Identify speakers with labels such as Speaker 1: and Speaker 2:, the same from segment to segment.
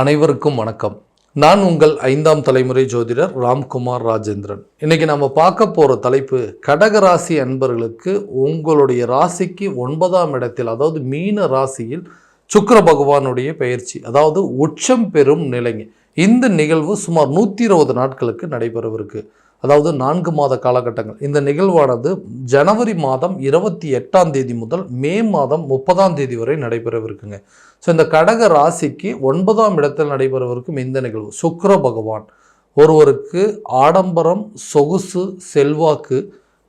Speaker 1: அனைவருக்கும் வணக்கம். நான் உங்கள் ஐந்தாம் தலைமுறை ஜோதிடர் ராம்குமார் ராஜேந்திரன். இன்னைக்கு நம்ம பார்க்க போகிற தலைப்பு கடகராசி அன்பர்களுக்கு உங்களுடைய ராசிக்கு ஒன்பதாம் இடத்தில் அதாவது மீன ராசியில் சுக்கர பகவானுடைய பயிற்சி அதாவது உச்சம் பெறும் நிலைங்க. இந்த நிகழ்வு சுமார் நூற்றி இருபது நாட்களுக்கு நடைபெறவிருக்கு. அதாவது நான்கு மாத காலகட்டங்கள். இந்த நிகழ்வானது ஜனவரி மாதம் இருபத்தி எட்டாம் தேதி முதல் மே மாதம் முப்பதாம் தேதி வரை நடைபெறவிருக்குங்க. ஸோ இந்த கடக ராசிக்கு ஒன்பதாம் இடத்தில் நடைபெறவிருக்கும் இந்த நிகழ்வு. சுக்கர பகவான் ஒருவருக்கு ஆடம்பரம் சொகுசு செல்வாக்கு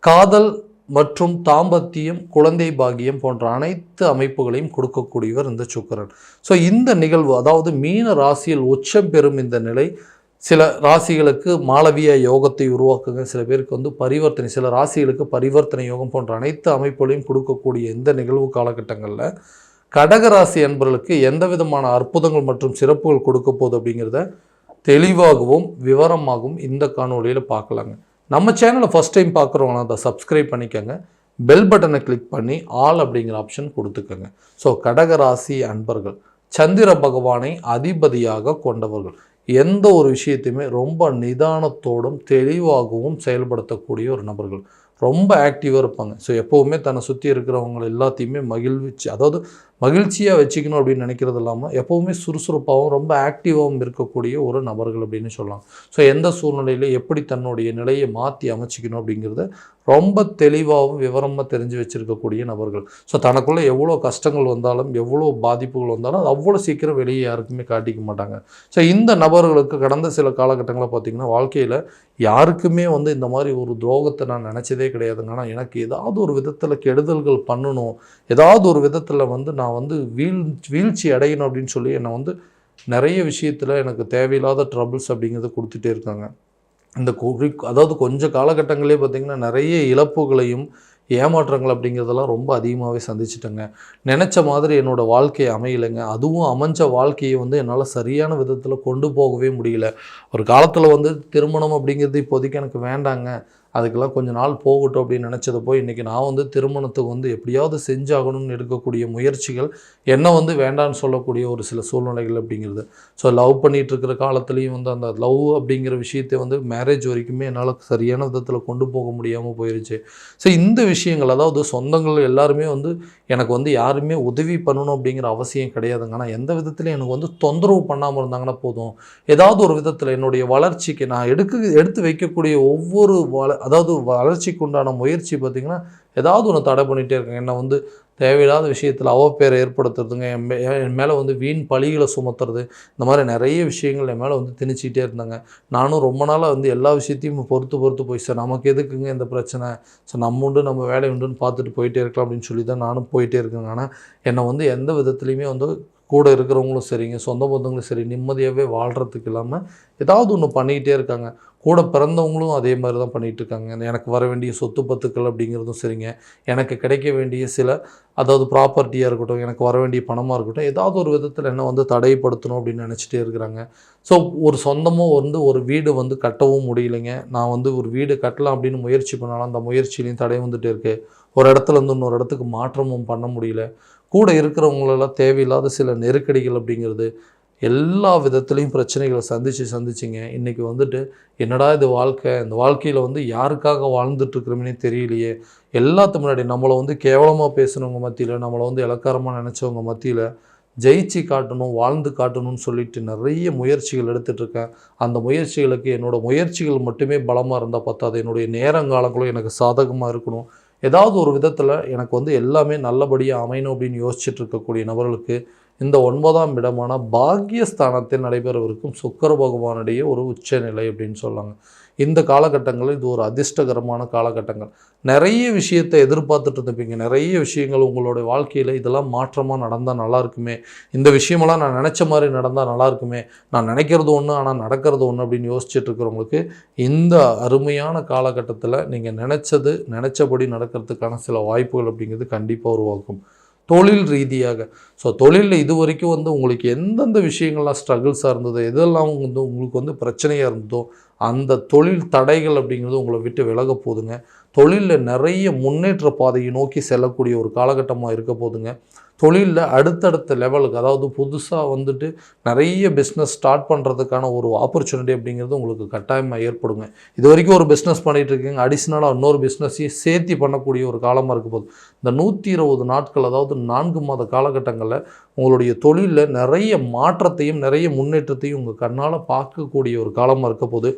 Speaker 1: காதல் மற்றும் தாம்பத்தியம் குழந்தை பாகியம் போன்ற அனைத்து அமைப்புகளையும் கொடுக்கக்கூடியவர் இந்த சுக்கரன். ஸோ இந்த நிகழ்வு அதாவது மீன ராசியில் உச்சம் பெறும் இந்த நிலை சில ராசிகளுக்கு மாளவிய யோகத்தை உருவாக்குங்க. சில பேருக்கு வந்து பரிவர்த்தனை சில ராசிகளுக்கு பரிவர்த்தனை யோகம் போன்ற அனைத்து அமைப்புகளையும் கொடுக்கக்கூடிய இந்த நிகழ்வு காலகட்டங்களில் கடகராசி அன்பர்களுக்கு எந்த விதமான அற்புதங்கள் மற்றும் சிறப்புகள் கொடுக்க போகுது அப்படிங்கிறத தெளிவாகவும் விவரமாகவும் இந்த காணொளியில் பார்க்கலாங்க. நம்ம சேனலை ஃபஸ்ட் டைம் பார்க்குறவங்க அதை சப்ஸ்கிரைப் பண்ணிக்கோங்க. பெல் பட்டனை கிளிக் பண்ணி ஆல் அப்படிங்கிற ஆப்ஷன் கொடுத்துக்கோங்க. ஸோ கடகராசி அன்பர்கள் சந்திர பகவானை அதிபதியாக கொண்டவர்கள். எந்த ஒரு விஷயத்தையுமே ரொம்ப நிதானத்தோடும் தெளிவாகவும் செயல்படுத்தக்கூடிய ஒரு நபர்கள். ரொம்ப ஆக்டிவாக இருப்பாங்க. ஸோ எப்போவுமே தன்னை சுற்றி இருக்கிறவங்க எல்லாத்தையுமே மகிழ்விச்சு அதாவது மகிழ்ச்சியாக வச்சுக்கணும் அப்படின்னு நினைக்கிறது இல்லாமல் எப்போவுமே சுறுசுறுப்பாகவும் ரொம்ப ஆக்டிவாகவும் இருக்கக்கூடிய ஒரு நபர்கள் அப்படின்னு சொல்லலாம். ஸோ எந்த சூழ்நிலையில் எப்படி தன்னுடைய நிலையை மாற்றி அமைச்சிக்கணும் அப்படிங்கிறத ரொம்ப தெளிவாகவும் விவரமாக தெரிஞ்சு வச்சுருக்கக்கூடிய நபர்கள். ஸோ தனக்குள்ளே எவ்வளோ கஷ்டங்கள் வந்தாலும் எவ்வளோ பாதிப்புகள் வந்தாலும் அது அவ்வளோ சீக்கிரம் வெளியே யாருக்குமே காட்டிக்க மாட்டாங்க. ஸோ இந்த நபர்களுக்கு கடந்த சில காலகட்டங்களில் பார்த்திங்கன்னா வாழ்க்கையில் யாருக்குமே வந்து இந்த மாதிரி ஒரு துரோகத்தை நான் நினச்சதே கிடையாதுங்க. ஆனால் எனக்கு ஏதாவது ஒரு விதத்தில் கெடுதல்கள் பண்ணணும் ஏதாவது ஒரு விதத்தில் வந்து நான் நான் வந்து வீழ் வீழ்ச்சி அடையணும் அப்படின்னு சொல்லி என்னை வந்து நிறைய விஷயத்தில் எனக்கு தேவையில்லாத ட்ரபிள்ஸ் அப்படிங்கிறத கொடுத்துட்டே இருக்காங்க. இந்த குறி அதாவது கொஞ்சம் காலகட்டங்களே பார்த்திங்கன்னா நிறைய இழப்புகளையும் ஏமாற்றங்கள் அப்படிங்கிறதெல்லாம் ரொம்ப அதிகமாகவே சந்திச்சிட்டேங்க. நினச்ச மாதிரி என்னோடய வாழ்க்கையை அமையலைங்க. அதுவும் அமைஞ்ச வாழ்க்கையை வந்து என்னால் சரியான விதத்தில் கொண்டு போகவே முடியல. ஒரு காலத்தில் வந்து திருமணம் அப்படிங்கிறது இப்போதைக்கு எனக்கு வேண்டாங்க. அதுக்கெல்லாம் கொஞ்ச நாள் போகட்டும் அப்படின்னு நினச்சதை போய் இன்றைக்கி நான் வந்து திருமணத்துக்கு வந்து எப்படியாவது செஞ்சாகணும்னு எடுக்கக்கூடிய முயற்சிகள் என்ன வந்து வேண்டான்னு சொல்லக்கூடிய ஒரு சில சூழ்நிலைகள் அப்படிங்கிறது. ஸோ லவ் பண்ணிகிட்டு இருக்கிற காலத்துலேயும் வந்து அந்த லவ் அப்படிங்கிற விஷயத்தை வந்து மேரேஜ் வரைக்குமே என்னால் சரியான விதத்தில் கொண்டு போக முடியாமல் போயிடுச்சு ஸோ இந்த விஷயங்கள் அதாவது சொந்தங்கள் எல்லாருமே வந்து எனக்கு வந்து யாருமே உதவி பண்ணணும் அப்படிங்கிற அவசியம் கிடையாதுங்க. ஆனால் எந்த விதத்துலையும் எனக்கு வந்து தொந்தரவு பண்ணாமல் இருந்தாங்கன்னா போதும். ஏதாவது ஒரு விதத்தில் என்னுடைய வளர்ச்சிக்கு நான் எடுக்க எடுத்து வைக்கக்கூடிய ஒவ்வொரு வள அதாவது வளர்ச்சிக்கு உண்டான முயற்சி பார்த்திங்கன்னா ஏதாவது ஒன்று தடை பண்ணிகிட்டே இருக்கேன் என்னை வந்து தேவையில்லாத விஷயத்தில் அவப்பேரை ஏற்படுத்துறதுங்க என் மே என் மேலே வந்து வீண் பழிகளை சுமத்துறது இந்த மாதிரி நிறைய விஷயங்கள் என் மேலே வந்து திணிச்சிக்கிட்டே இருந்தாங்க. நானும் ரொம்ப நாளாக வந்து எல்லா விஷயத்தையும் பொறுத்து பொறுத்து போய் சார் நமக்கு எதுக்குங்க இந்த பிரச்சனை? ஸோ நம்ம உண்டு நம்ம வேலை உண்டுன்னு பார்த்துட்டு போயிட்டே இருக்கலாம் அப்படின்னு சொல்லி தான் நானும் போயிட்டே இருக்கேங்க. ஆனால் என்னை வந்து எந்த விதத்துலையுமே வந்து கூட இருக்கிறவங்களும் சரிங்க சொந்த பந்தங்களும் சரி நிம்மதியாகவே வாழ்கிறதுக்கு இல்லாமல் ஏதாவது ஒன்று பண்ணிக்கிட்டே இருக்காங்க. கூட பிறந்தவங்களும் அதே மாதிரி தான் பண்ணிகிட்டு இருக்காங்க. எனக்கு வர வேண்டிய சொத்து பத்துக்கள் அப்படிங்கிறதும் சரிங்க. எனக்கு கிடைக்க வேண்டிய சில அதாவது ப்ராப்பர்ட்டியாக இருக்கட்டும் எனக்கு வர வேண்டிய பணமாக இருக்கட்டும் ஏதாவது ஒரு விதத்தில் என்ன வந்து தடைப்படுத்தணும் அப்படின்னு நினச்சிட்டே இருக்கிறாங்க. ஸோ ஒரு சொந்தமாக வந்து ஒரு வீடு வந்து கட்டவும் முடியலைங்க. நான் வந்து ஒரு வீடு கட்டலாம் அப்படின்னு முயற்சி பண்ணாலும் அந்த முயற்சியிலையும் தடை வந்துட்டு இருக்குது ஒரு இடத்துல இருந்து இன்னொரு இடத்துக்கு மாற்றமும் பண்ண முடியல. கூட இருக்கிறவங்களெல்லாம் தேவையில்லாத சில நெருக்கடிகள் அப்படிங்கிறது எல்லா விதத்துலேயும் பிரச்சனைகளை சந்தித்து சந்திச்சிங்க. இன்றைக்கி வந்துட்டு என்னடா இது வாழ்க்கை? இந்த வாழ்க்கையில் வந்து யாருக்காக வாழ்ந்துட்டுருக்குறோம்னே தெரியலையே. எல்லாத்து முன்னாடி நம்மளை வந்து கேவலமாக பேசுனவங்க மத்தியில் நம்மளை வந்து இலக்காரமாக நினச்சவங்க மத்தியில் ஜெயிச்சு காட்டணும் வாழ்ந்து காட்டணும்னு சொல்லிட்டு நிறைய முயற்சிகள் எடுத்துகிட்ருக்கேன் அந்த முயற்சிகளுக்கு என்னோடய முயற்சிகள் மட்டுமே பலமாக இருந்தால் பத்தாது. என்னுடைய நேரங்காலங்களும் எனக்கு சாதகமாக இருக்கணும். ஏதாவது ஒரு விதத்தில் எனக்கு வந்து எல்லாமே நல்லபடியாக அமையணும் அப்படின்னு யோசிச்சுட்டு இருக்கக்கூடிய நபர்களுக்கு இந்த ஒன்பதாம் இடமான பாக்யஸ்தானத்தில் நடைபெறவிருக்கும் சுக்கர பகவானுடைய ஒரு உச்சநிலை அப்படின்னு சொல்லாங்க. இந்த காலகட்டங்களில் இது ஒரு அதிர்ஷ்டகரமான காலகட்டங்கள். நிறைய விஷயத்தை எதிர்பார்த்துட்டு இருந்திருப்பீங்க. நிறைய விஷயங்கள் உங்களுடைய வாழ்க்கையில் இதெல்லாம் மாற்றமாக நடந்தால் நல்லா இருக்குமே. இந்த விஷயமெல்லாம் நான் நினச்ச மாதிரி நடந்தால் நல்லா இருக்குமே. நான் நினைக்கிறது ஒன்று ஆனால் நடக்கிறது ஒன்று அப்படின்னு யோசிச்சுட்டு இருக்கிறவங்களுக்கு இந்த அருமையான காலகட்டத்தில் நீங்கள் நினச்சது நினச்சபடி நடக்கிறதுக்கான சில வாய்ப்புகள் அப்படிங்கிறது கண்டிப்பாக உருவாக்கும் தொழில் ரீதியாக. ஸோ தொழிலில் இது வரைக்கும் வந்து உங்களுக்கு எந்தெந்த விஷயங்கள்லாம் ஸ்ட்ரகிள்ஸாக இருந்ததோ எதெல்லாம் வந்து உங்களுக்கு வந்து பிரச்சனையாக இருந்ததோ அந்த தொழில் தடைகள் அப்படிங்கிறது உங்களை விட்டு விலக போதுங்க தொழிலில் நிறைய முன்னேற்ற பாதையை நோக்கி செல்லக்கூடிய ஒரு காலகட்டமாக இருக்க போதுங்க தொழிலில் அடுத்தடுத்த லெவலுக்கு அதாவது புதுசாக வந்துட்டு நிறைய பிஸ்னஸ் ஸ்டார்ட் பண்ணுறதுக்கான ஒரு ஆப்பர்ச்சுனிட்டி அப்படிங்கிறது உங்களுக்கு கட்டாயமாக ஏற்படுங்க. இது வரைக்கும் ஒரு பிஸ்னஸ் பண்ணிகிட்டு இருக்கீங்க அடிஷ்னலாக இன்னொரு பிஸ்னஸையும் சேர்த்தி பண்ணக்கூடிய ஒரு காலமாக இருக்க போகுது. இந்த நூற்றி இருபது நாட்கள் அதாவது நான்கு மாத காலகட்டங்களில் உங்களுடைய தொழிலில் நிறைய மாற்றத்தையும் நிறைய முன்னேற்றத்தையும் உங்கள் கண்ணால் பார்க்கக்கூடிய ஒரு காலமாக இருக்க போது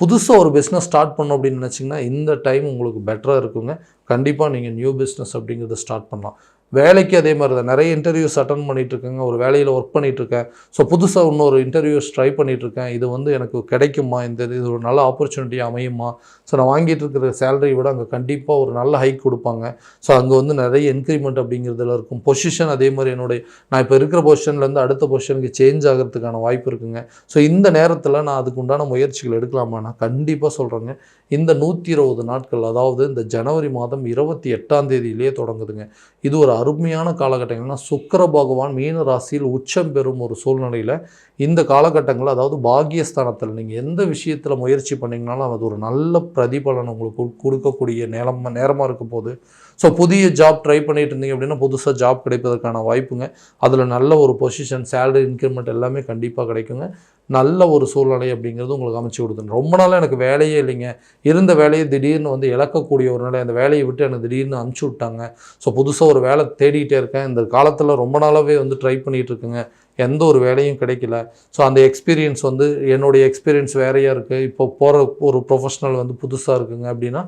Speaker 1: புதுசாக ஒரு பிஸ்னஸ் ஸ்டார்ட் பண்ணோம் அப்படின்னு நினச்சிங்கன்னா இந்த டைம் உங்களுக்கு பெட்டராக இருக்குங்க. கண்டிப்பாக நீங்கள் நியூ பிஸ்னஸ் அப்படிங்கிறத ஸ்டார்ட் பண்ணலாம். வேலைக்கு அதே மாதிரி தான். நிறைய இன்டர்வியூஸ் அட்டன் பண்ணிட்டு இருக்கேங்க ஒரு வேலையில் ஒர்க் பண்ணிகிட்ருக்கேன் இருக்கேன் ஸோ புதுசாக இன்னொரு இன்டர்வியூஸ் ட்ரை பண்ணிகிட்ருக்கேன் இது வந்து எனக்கு கிடைக்குமா? இந்த இது ஒரு நல்ல ஆப்பர்ச்சுனிட்டி அமையுமா? ஸோ நான் வாங்கிட்டு இருக்கிற சேலரி விட அங்கே கண்டிப்பாக ஒரு நல்ல ஹைக் கொடுப்பாங்க. ஸோ அங்கே வந்து நிறைய இன்க்ரிமெண்ட் அப்படிங்கிறதுல இருக்கும். பொசிஷன் அதே மாதிரி என்னுடைய நான் இப்போ இருக்கிற பொசிஷன்லேருந்து அடுத்த பொசிஷனுக்கு சேஞ்ச் ஆகிறதுக்கான வாய்ப்பு இருக்குங்க. ஸோ இந்த நேரத்தில் நான் அதுக்கு உண்டான முயற்சிகள் எடுக்கலாமா? நான் கண்டிப்பாக சொல்கிறேங்க இந்த நூற்றி இருபது நாட்கள் அதாவது இந்த ஜனவரி மாதம் இருபத்தி எட்டாம் தேதியிலேயே தொடங்குதுங்க. இது ஒரு அருமையான காலகட்டங்கள்னா சுக்கர பகவான் மீன ராசியில் உச்சம் பெறும் ஒரு சூழ்நிலையில் இந்த காலகட்டங்களில் அதாவது பாக்கியஸ்தானத்தில் நீங்கள் எந்த விஷயத்தில் முயற்சி பண்ணிங்கனாலும் அது ஒரு நல்ல பிரதிபலன் உங்களுக்கு கொடு- கொடுக்கக்கூடிய நேரம் நேரமாக இருக்க போது. ஸோ புதிய ஜாப் ட்ரை பண்ணிட்டு இருந்தீங்க அப்படின்னா புதுசாக ஜாப் கிடைப்பதற்கான வாய்ப்புங்க. அதில் நல்ல ஒரு பொசிஷன் சேலரி இன்க்ரிமெண்ட் எல்லாமே கண்டிப்பாக கிடைக்குங்க. நல்ல ஒரு சூழ்நிலை அப்படிங்கிறது உங்களுக்கு அமைச்சு கொடுத்துருங்க. ரொம்ப நாளாக எனக்கு வேலையே இல்லைங்க. இருந்த வேலையை திடீர்னு வந்து இழக்கக்கூடிய ஒரு நிலை அந்த வேலையை விட்டு எனக்கு திடீர்னு அனுப்பிச்சி விட்டாங்க. ஸோ புதுசாக ஒரு வேலை தேடிட்டே இருக்கேன். இந்த காலத்தில் ரொம்ப நாளாகவே வந்து ட்ரை பண்ணிகிட்டு இருக்குங்க. எந்த ஒரு வேலையும் கிடைக்கல. ஸோ அந்த எக்ஸ்பீரியன்ஸ் வந்து என்னுடைய எக்ஸ்பீரியன்ஸ் வேறையாக இருக்குது இப்போ போகிற ஒரு ப்ரொஃபஷனல் வந்து புதுசாக இருக்குங்க அப்படின்னா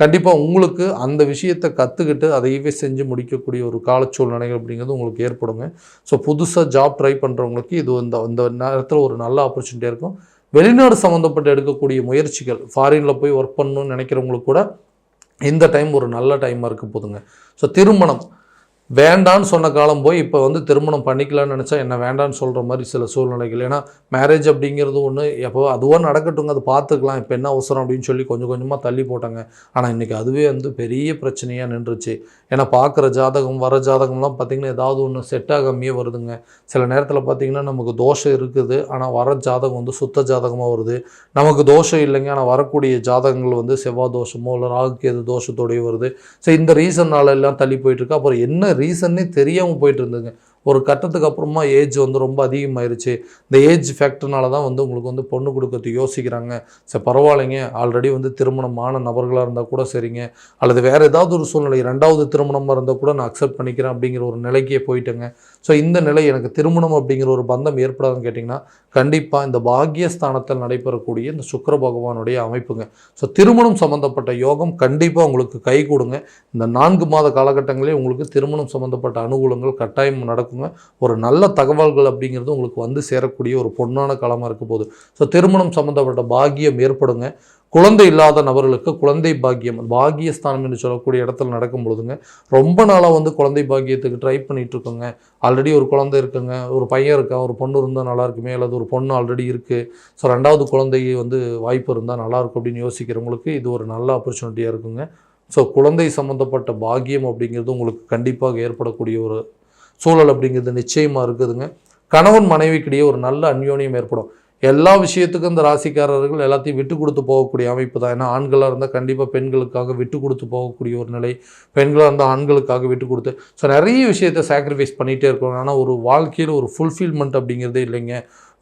Speaker 1: கண்டிப்பாக உங்களுக்கு அந்த விஷயத்தை கற்றுக்கிட்டு அதையவே செஞ்சு முடிக்கக்கூடிய ஒரு கால சூழ்நிலைகள் அப்படிங்கிறது உங்களுக்கு ஏற்படுங்க. ஸோ புதுசாக ஜாப் ட்ரை பண்ணுறவங்களுக்கு இது இந்த இந்த நேரத்தில் ஒரு நல்ல ஆப்பர்ச்சுனிட்டியாக இருக்கும். வெளிநாடு சம்மந்தப்பட்டு எடுக்கக்கூடிய முயற்சிகள் ஃபாரினில் போய் ஒர்க் பண்ணணும்னு நினைக்கிறவங்களுக்கு கூட இந்த டைம் ஒரு நல்ல டைமாக இருக்க போதுங்க. ஸோ திருமணம் வேண்டான்னு சொன்ன காலம் போய் இப்போ வந்து திருமணம் பண்ணிக்கலாம்னு நினச்சா என்ன வேண்டான்னு சொல்கிற மாதிரி சில சூழ்நிலைகள். ஏன்னா மேரேஜ் அப்படிங்கிறது ஒன்று எப்போ அதுவாக நடக்கட்டுங்க அது பார்த்துக்கலாம் இப்போ என்ன அவசரம் அப்படின்னு சொல்லி கொஞ்சம் கொஞ்சமாக தள்ளி போட்டாங்க. ஆனால் இன்றைக்கி அதுவே வந்து பெரிய பிரச்சனையாக நின்றுச்சு. ஏன்னா பார்க்குற ஜாதகம் வர ஜாதகம்லாம் பார்த்திங்கன்னா ஏதாவது ஒன்று செட் ஆகாமையே வருதுங்க. சில நேரத்தில் பார்த்திங்கன்னா நமக்கு தோஷம் இருக்குது. ஆனால் வர ஜாதகம் வந்து சுத்த ஜாதகமாக வருது. நமக்கு தோஷம் இல்லைங்க. ஆனால் வரக்கூடிய ஜாதகங்கள் வந்து செவ்வாய் தோஷமோ இல்லை ராகுக்கு எது தோஷத்தோடைய வருது. ஸோ இந்த ரீசன்னால எல்லாம் தள்ளி போயிட்டுருக்கு அப்புறம் என்ன ரீசன்னே தெரியாமல் போயிட்டு இருந்துங்க ஒரு கட்டத்துக்கு அப்புறமா ஏஜ் வந்து ரொம்ப அதிகமாயிருச்சு. இந்த ஏஜ் ஃபேக்டர்னால தான் வந்து உங்களுக்கு வந்து பொண்ணு கொடுக்கறது யோசிக்கிறாங்க. சரி பரவாயில்லைங்க. ஆல்ரெடி வந்து திருமணமான நபர்களாக இருந்தால் கூட சரிங்க. அல்லது வேறு ஏதாவது ஒரு சூழ்நிலை ரெண்டாவது திருமணமாக இருந்தால் கூட நான் அக்செப்ட் பண்ணிக்கிறேன் அப்படிங்கிற ஒரு நிலைக்கே போயிட்டேங்க. ஸோ இந்த நிலை எனக்கு திருமணம் அப்படிங்கிற ஒரு பந்தம் ஏற்படாதுன்னு கேட்டிங்கன்னா கண்டிப்பாக இந்த பாக்யஸ்தானத்தில் நடைபெறக்கூடிய இந்த சுக்கர பகவானுடைய அமைப்புங்க. ஸோ திருமணம் சம்மந்தப்பட்ட யோகம் கண்டிப்பாக உங்களுக்கு கை கொடுங்க. இந்த நான்கு மாத காலகட்டங்களே உங்களுக்கு திருமணம் சம்மந்தப்பட்ட அனுகூலங்கள் கட்டாயம் நடக்கும். நடக்குங்க ஒரு நல்ல தகவல்கள் அப்படிங்கிறது உங்களுக்கு வந்து சேரக்கூடிய ஒரு பொன்னான காலமாக இருக்க போகுது. ஸோ திருமணம் சம்மந்தப்பட்ட பாக்கியம் ஏற்படுங்க. குழந்தை இல்லாத நபர்களுக்கு குழந்தை பாக்கியம் பாகியஸ்தானம் என்று சொல்லக்கூடிய இடத்துல நடக்கும் பொழுதுங்க ரொம்ப நாளாக வந்து குழந்தை பாக்கியத்துக்கு ட்ரை பண்ணிகிட்டு இருக்கோங்க ஆல்ரெடி ஒரு குழந்தை இருக்குங்க ஒரு பையன் இருக்கா ஒரு பொண்ணு இருந்தால் நல்லா இருக்குமே அல்லது ஒரு பொண்ணு ஆல்ரெடி இருக்குது ஸோ ரெண்டாவது குழந்தை வந்து வாய்ப்பு இருந்தால் நல்லா இருக்கும் அப்படின்னு யோசிக்கிறவங்களுக்கு இது ஒரு நல்ல ஆப்பர்ச்சுனிட்டியாக இருக்குங்க. ஸோ குழந்தை சம்மந்தப்பட்ட பாக்கியம் அப்படிங்கிறது உங்களுக்கு கண்டிப்பாக ஏற்படக்கூடிய ஒரு சூழல் அப்படிங்கிறது நிச்சயமாக இருக்குதுங்க. கணவன் மனைவிக்கிடையே ஒரு நல்ல அந்யோன்யம் ஏற்படும். எல்லா விஷயத்துக்கும் இந்த ராசிக்காரர்கள் எல்லாத்தையும் விட்டு கொடுத்து போகக்கூடிய அமைப்பு தான். ஏன்னா ஆண்களாக இருந்தால் கண்டிப்பாக பெண்களுக்காக விட்டு கொடுத்து போகக்கூடிய ஒரு நிலை. பெண்களாக இருந்தால் ஆண்களுக்காக விட்டு கொடுத்து. ஸோ நிறைய விஷயத்தை சாக்ரிஃபைஸ் பண்ணிகிட்டே இருக்கணும். ஆனால் ஒரு வாழ்க்கையில் ஒரு ஃபுல்ஃபில்மெண்ட் அப்படிங்கிறதே இல்லைங்க.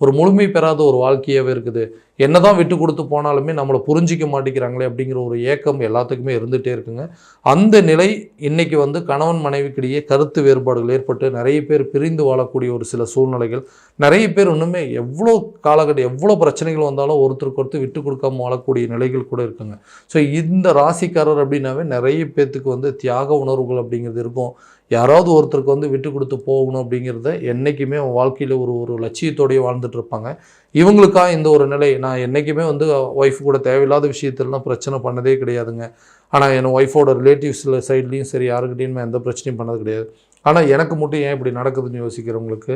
Speaker 1: ஒரு முழுமை பெறாத ஒரு வாழ்க்கையாகவே இருக்குது. என்னதான் விட்டு கொடுத்து போனாலுமே நம்மளை புரிஞ்சிக்க மாட்டேங்கிறாங்களே அப்படிங்கிற ஒரு ஏக்கம் எல்லாத்துக்குமே இருந்துகிட்டே இருக்குங்க. அந்த நிலை இன்றைக்கி வந்து கணவன் மனைவிக்கிடையே கருத்து வேறுபாடுகள் ஏற்பட்டு நிறைய பேர் பிரிந்து வாழக்கூடிய ஒரு சில சூழ்நிலைகள். நிறைய பேர் இன்னுமே எவ்வளோ காலகட்டம் எவ்வளோ பிரச்சனைகள் வந்தாலும் ஒருத்தருக்கு ஒருத்தர் விட்டு கொடுக்காம வாழக்கூடிய நிலைகள் கூட இருக்குங்க. ஸோ இந்த ராசிக்காரர் அப்படின்னாவே நிறைய பேர்த்துக்கு வந்து தியாக உணர்வுகள் அப்படிங்கிறது இருக்கும். யாராவது ஒருத்தருக்கு வந்து விட்டு கொடுத்து போகணும் அப்படிங்கிறத என்றைக்குமே அவன் வாழ்க்கையில் ஒரு ஒரு லட்சியத்தோடையே வாழ்ந்துட்டு இருப்பாங்க. இவங்களுக்காக இந்த ஒரு நிலை? நான் என்றைக்குமே வந்து ஒய்ஃப் கூட தேவையில்லாத விஷயத்துலலாம் பிரச்சனை பண்ணதே கிடையாதுங்க. ஆனால் என் ஒய்ஃபோட ரிலேட்டிவ்ஸில் சைட்லேயும் சரி யாருக்கிட்டையும் எந்த பிரச்சனையும் பண்ணது கிடையாது. ஆனால் எனக்கு மட்டும் ஏன் இப்படி நடக்குதுன்னு யோசிக்கிறவங்களுக்கு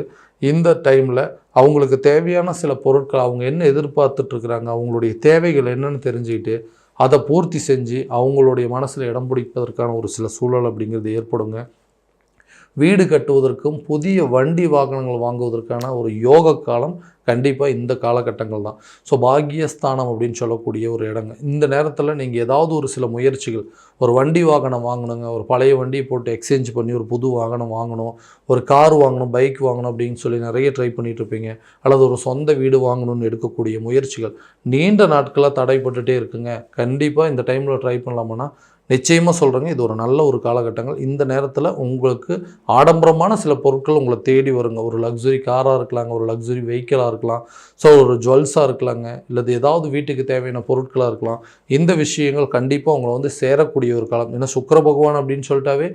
Speaker 1: இந்த டைமில் அவங்களுக்கு தேவையான சில பொருட்கள் அவங்க என்ன எதிர்பார்த்துட்ருக்குறாங்க அவங்களுடைய தேவைகள் என்னன்னு தெரிஞ்சுக்கிட்டு அதை பூர்த்தி செஞ்சு அவங்களுடைய மனசில் இடம் பிடிப்பதற்கான ஒரு சில சூழல் அப்படிங்கிறது ஏற்படுங்க. வீடு கட்டுவதற்கும் புதிய வண்டி வாகனங்கள் வாங்குவதற்கான ஒரு யோக காலம் கண்டிப்பாக இந்த காலகட்டங்கள் தான். ஸோ பாக்கியஸ்தானம் அப்படின்னு சொல்லக்கூடிய ஒரு இடங்க. இந்த நேரத்தில் நீங்கள் ஏதாவது ஒரு சில முயற்சிகள் ஒரு வண்டி வாகனம் வாங்கணுங்க ஒரு பழைய வண்டியை போட்டு எக்ஸ்சேஞ்ச் பண்ணி ஒரு புது வாகனம் வாங்கணும் ஒரு கார் வாங்கணும் பைக் வாங்கணும் அப்படின்னு சொல்லி நிறைய ட்ரை பண்ணிகிட்ருப்பீங்க இருப்பீங்க. அல்லது ஒரு சொந்த வீடு வாங்கணும்னு எடுக்கக்கூடிய முயற்சிகள். நீண்ட நாட்களாக தடைப்பட்டுட்டே இருக்குங்க. கண்டிப்பாக இந்த டைமில் ட்ரை பண்ணலாமான்னா நிச்சயமாக சொல்கிறேங்க இது ஒரு நல்ல ஒரு காலகட்டங்கள். இந்த நேரத்தில் உங்களுக்கு ஆடம்பரமான சில பொருட்கள் உங்களை தேடி வருங்க. ஒரு லக்ஸுரி காராக இருக்கலாங்க ஒரு லக்ஸுரி வெஹிக்கிளாக இருக்கலாம். ஸோ ஒரு ஜுவல்ஸாக இருக்கலாங்க இல்லது ஏதாவது வீட்டுக்கு தேவையான பொருட்களாக இருக்கலாம். இந்த விஷயங்கள் கண்டிப்பாக உங்களை வந்து சேரக்கூடிய ஒரு காலம். ஏன்னா சுக்கர பகவான் அப்படின்னு சொல்லிட்டாவே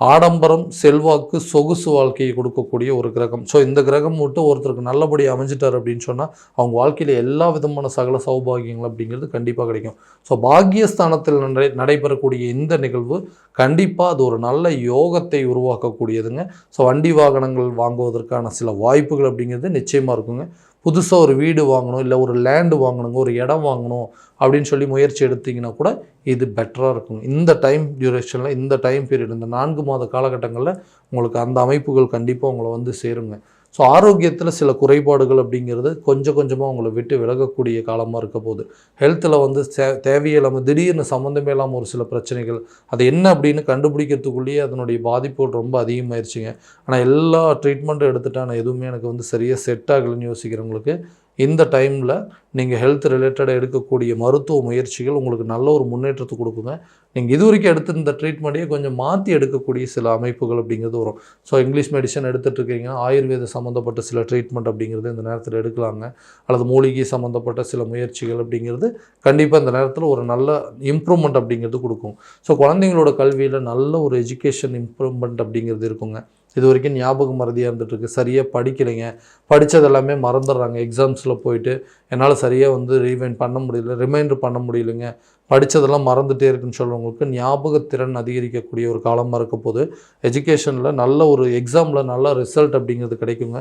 Speaker 1: ஆடம்பரம் செல்வாக்கு சொகுசு வாழ்க்கையை கொடுக்கக்கூடிய ஒரு கிரகம். ஸோ இந்த கிரகம் மட்டும் ஒருத்தருக்கு நல்லபடி அமைஞ்சிட்டார் அப்படின்னு சொன்னால் அவங்க வாழ்க்கையில் எல்லா விதமான சகல சௌபாகியங்கள் அப்படிங்கிறது கண்டிப்பாக கிடைக்கும். ஸோ பாக்கியஸ்தானத்தில் நடை நடைபெறக்கூடிய இந்த நிகழ்வு கண்டிப்பாக அது ஒரு நல்ல யோகத்தை உருவாக்கக்கூடியதுங்க. ஸோ வண்டி வாகனங்கள் வாங்குவதற்கான சில வாய்ப்புகள் அப்படிங்கிறது நிச்சயமாக இருக்குங்க. புதுசாக ஒரு வீடு வாங்கணும் இல்லை ஒரு லேண்டு வாங்கணுங்க ஒரு இடம் வாங்கணும் அப்படின்னு சொல்லி முயற்சி எடுத்தீங்கன்னா கூட இது பெட்டராக இருக்கும் இந்த டைம் டியூரேஷனில் இந்த டைம் பீரியட் இந்த நான்கு மாத காலகட்டங்களில் உங்களுக்கு அந்த அமைப்புகள் கண்டிப்பாக உங்களை வந்து சேருங்க. ஸோ ஆரோக்கியத்தில் சில குறைபாடுகள் அப்படிங்கிறது கொஞ்சம் கொஞ்சமாக உங்களை விட்டு விலகக்கூடிய காலமாக இருக்க போகுது. ஹெல்த்தில் வந்து தே தேவையில்லாமல் திடீர்னு சம்மந்தமே இல்லாமல் ஒரு சில பிரச்சனைகள் அது என்ன அப்படின்னு கண்டுபிடிக்கிறதுக்குள்ளேயே அதனுடைய பாதிப்புகள் ரொம்ப அதிகமாயிருச்சுங்க. ஆனால் எல்லா ட்ரீட்மெண்ட்டும் எடுத்துட்டா நான் எதுவுமே எனக்கு வந்து சரியாக செட் ஆகலைன்னு யோசிக்கிறவங்களுக்கு இந்த டைமில் நீங்கள் ஹெல்த் ரிலேட்டடாக எடுக்கக்கூடிய மருத்துவ முயற்சிகள் உங்களுக்கு நல்ல ஒரு முன்னேற்றத்தை கொடுக்குங்க. நீங்கள் இது வரைக்கும் எடுத்திருந்த ட்ரீட்மெண்ட்டையே கொஞ்சம் மாற்றி எடுக்கக்கூடிய சில அமைப்புகள் அப்படிங்கிறது வரும். ஸோ இங்கிலீஷ் மெடிசன் எடுத்துகிட்ருக்கீங்க ஆயுர்வேத சம்மந்தப்பட்ட சில ட்ரீட்மெண்ட் அப்படிங்கிறது இந்த நேரத்தில் எடுக்கலாங்க. அல்லது மூலிகை சம்மந்தப்பட்ட சில முயற்சிகள் அப்படிங்கிறது கண்டிப்பாக இந்த நேரத்தில் ஒரு நல்ல இம்ப்ரூவ்மெண்ட் அப்படிங்கிறது கொடுக்கும். ஸோ குழந்தைங்களோட கல்வியில் நல்ல ஒரு எஜுகேஷன் இம்ப்ரூவ்மெண்ட் அப்படிங்கிறது இருக்குங்க. இது வரைக்கும் ஞாபகம் மறதியாக இருந்துகிட்ருக்கு சரியாக படிக்கலைங்க. படித்தது எல்லாமே மறந்துடுறாங்க. எக்ஸாம்ஸில் போயிட்டு என்னால் சரியாக வந்து ரீவைண்ட் பண்ண முடியல ரிமைண்டர் பண்ண முடியலைங்க. படித்ததெல்லாம் மறந்துகிட்டே இருக்குன்னு சொல்கிறவங்களுக்கு ஞாபகத்திறன் அதிகரிக்கக்கூடிய ஒரு காலமாக இருக்க போது எஜுகேஷனில் நல்ல ஒரு எக்ஸாமில் நல்ல ரிசல்ட் அப்படிங்கிறது கிடைக்குங்க.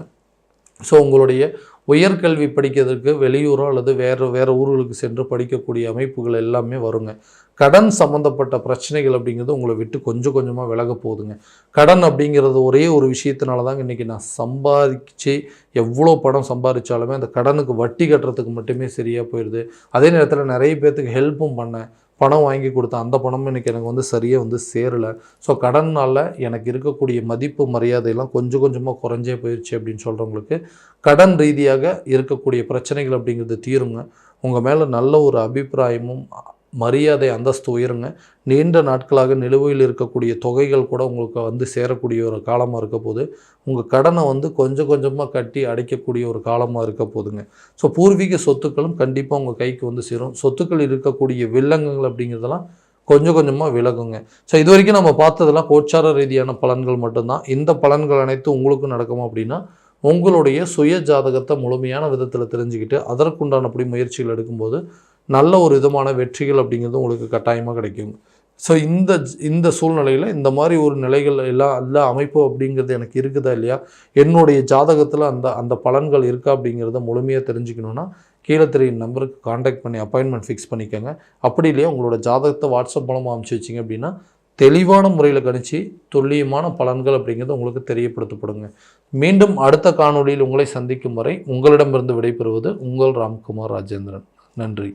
Speaker 1: ஸோ உங்களுடைய உயர்கல்வி படிக்கிறதுக்கு வெளியூரோ அல்லது வேறு வேறு ஊர்களுக்கு சென்று படிக்கக்கூடிய அமைப்புகள் எல்லாமே வருங்க. கடன் சம்மந்தப்பட்ட பிரச்சனைகள் அப்படிங்கிறது உங்களை விட்டு கொஞ்சம் கொஞ்சமாக விலக போகுதுங்க. கடன் அப்படிங்கிறது ஒரே ஒரு விஷயத்தினால தாங்க இன்றைக்கி நான் சம்பாதிச்சு எவ்வளோ பணம் சம்பாதிச்சாலுமே அந்த கடனுக்கு வட்டி கட்டுறதுக்கு மட்டுமே சரியாக போயிடுது அதே நேரத்தில் நிறைய பேர்த்துக்கு ஹெல்ப்பும் பண்ணேன். பணம் வாங்கி கொடுத்த அந்த பணமும் எனக்கு எனக்கு வந்து சரியாக வந்து சேரலை. ஸோ கடனால் எனக்கு இருக்கக்கூடிய மதிப்பு மரியாதையெல்லாம் கொஞ்சம் கொஞ்சமாக குறைஞ்சே போயிடுச்சு அப்படின்னு சொல்கிறவங்களுக்கு கடன் ரீதியாக இருக்கக்கூடிய பிரச்சனைகள் அப்படிங்கிறது தீருங்க. உங்கள் மேலே நல்ல ஒரு அபிப்பிராயமும் மரியாதை அந்தஸ்து உயருங்க. நீண்ட நாட்களாக நிலுவையில் இருக்கக்கூடிய தொகைகள் கூட உங்களுக்கு வந்து சேரக்கூடிய ஒரு காலமாக இருக்க போது உங்கள் கடனை வந்து கொஞ்சம் கொஞ்சமாக கட்டி அடைக்கக்கூடிய ஒரு காலமாக இருக்க போதுங்க ஸோ பூர்வீக சொத்துக்களும் கண்டிப்பாக உங்கள் கைக்கு வந்து சேரும். சொத்துக்கள் இருக்கக்கூடிய வில்லங்கங்கள் அப்படிங்கிறதெல்லாம் கொஞ்சம் கொஞ்சமாக விலகுங்க. ஸோ இது வரைக்கும் நம்ம பார்த்ததெல்லாம் கோச்சார ரீதியான பலன்கள் மட்டும்தான். இந்த பலன்கள் அனைத்தும் உங்களுக்கும் நடக்குமா அப்படின்னா உங்களுடைய சுய ஜாதகத்தை முழுமையான விதத்தில் தெரிஞ்சுக்கிட்டு அதற்குண்டானபடி முயற்சிகள் எடுக்கும்போது நல்ல ஒரு விதமான வெற்றிகள் அப்படிங்கிறது உங்களுக்கு கட்டாயமாக கிடைக்கும். ஸோ இந்த இந்த சூழ்நிலையில் இந்த மாதிரி ஒரு நிலைகள் எல்லாம் எல்லா அமைப்பு அப்படிங்கிறது எனக்கு இருக்குதா இல்லையா? என்னுடைய ஜாதகத்தில் அந்த அந்த பலன்கள் இருக்கா அப்படிங்கிறத முழுமையாக தெரிஞ்சுக்கணுன்னா கீழே தெரியும் நம்பருக்கு காண்டாக்ட் பண்ணி அப்பாயின்மெண்ட் ஃபிக்ஸ் பண்ணிக்கோங்க. அப்படி இல்லையா உங்களோட ஜாதகத்தை வாட்ஸ்அப் மூலமாக அனுப்பிச்சி வச்சிங்க அப்படின்னா தெளிவான முறையில் கணிச்சு துல்லியமான பலன்கள் அப்படிங்கிறது உங்களுக்கு தெரியப்படுத்தப்படுங்க. மீண்டும் அடுத்த காணொளியில் உங்களை சந்திக்கும் வரை உங்களிடமிருந்து விடைபெறுவது உங்கள் ராம்குமார் ராஜேந்திரன். நன்றி.